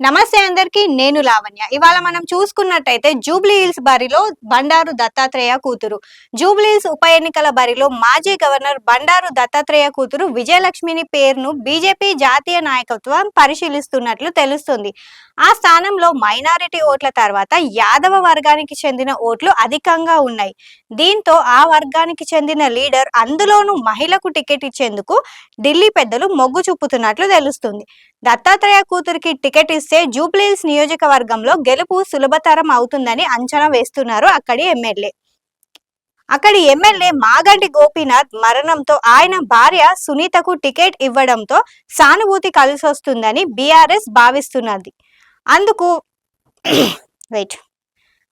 నమస్తే అందరికి నేను లావణ్య. ఇవాళ మనం చూసుకున్నట్టయితే జూబ్లీ హిల్స్ బరిలో బండారు దత్తాత్రేయ కూతురు. జూబ్లీ హిల్స్ ఉప ఎన్నికల బరిలో మాజీ గవర్నర్ బండారు దత్తాత్రేయ కూతురు విజయలక్ష్మిని పేరును బీజేపీ జాతీయ నాయకత్వం పరిశీలిస్తున్నట్లు తెలుస్తుంది. ఆ స్థానంలో మైనారిటీ ఓట్ల తర్వాత యాదవ వర్గానికి చెందిన ఓట్లు అధికంగా ఉన్నాయి. దీంతో ఆ వర్గానికి చెందిన లీడర్ అందులోనూ మహిళకు టికెట్ ఇచ్చేందుకు ఢిల్లీ పెద్దలు మొగ్గు చూపుతున్నట్లు తెలుస్తుంది. దత్తాత్రేయ కూతురికి టికెట్ ఇస్తే జూబ్లీహిల్స్ నియోజకవర్గంలో గెలుపు సులభతరం అవుతుందని అంచనా వేస్తున్నారు అక్కడి ఎమ్మెల్యే. అక్కడి ఎమ్మెల్యే మాగంటి గోపీనాథ్ మరణంతో ఆయన భార్య సునీతకు టికెట్ ఇవ్వడంతో సానుభూతి కలిసొస్తుందని బీఆర్ఎస్ భావిస్తున్నది. అందుకు వెయిట్.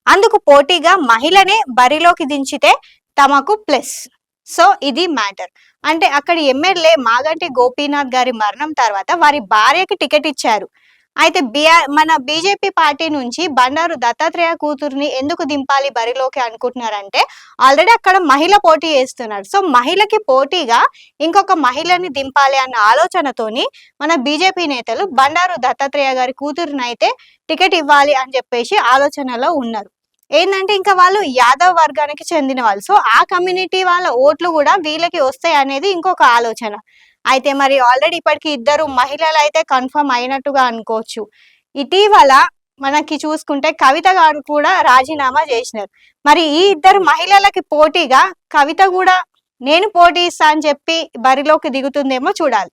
అందుకు పోటీగా మహిళనే బరిలోకి దించితే తమకు ప్లస్. సో ఇది మ్యాటర్. అంటే అక్కడి ఎమ్మెల్యే మాగంటి గోపీనాథ్ గారి మరణం తర్వాత వారి భార్యకి టికెట్ ఇచ్చారు. అయితే బిఆర్ మన బీజేపీ పార్టీ నుంచి బండారు దత్తాత్రేయ కూతుర్ని ఎందుకు దింపాలి బరిలోకి అనుకుంటున్నారంటే ఆల్రెడీ అక్కడ మహిళ పోటీ చేస్తున్నారు. సో మహిళకి పోటీగా ఇంకొక మహిళని దింపాలి అన్న ఆలోచనతోని మన బీజేపీ నేతలు బండారు దత్తాత్రేయ గారి కూతురుని అయితే టికెట్ ఇవ్వాలి అని చెప్పేసి ఆలోచనలో ఉన్నారు. ఏంటంటే ఇంకా వాళ్ళు యాదవ్ వర్గానికి చెందిన వాళ్ళు. సో ఆ కమ్యూనిటీ వాళ్ళ ఓట్లు కూడా వీళ్ళకి వస్తాయి అనేది ఇంకొక ఆలోచన. అయితే మరి ఆల్రెడీ ఇప్పటికి ఇద్దరు మహిళలు అయితే కన్ఫర్మ్ అయినట్టుగా అనుకోవచ్చు. ఇటీవల మనకి చూసుకుంటే కవిత గారు కూడా రాజీనామా చేసినారు. మరి ఈ ఇద్దరు మహిళలకి పోటీగా కవిత కూడా నేను పోటీ ఇస్తా అని చెప్పి బరిలోకి దిగుతుందేమో చూడాలి.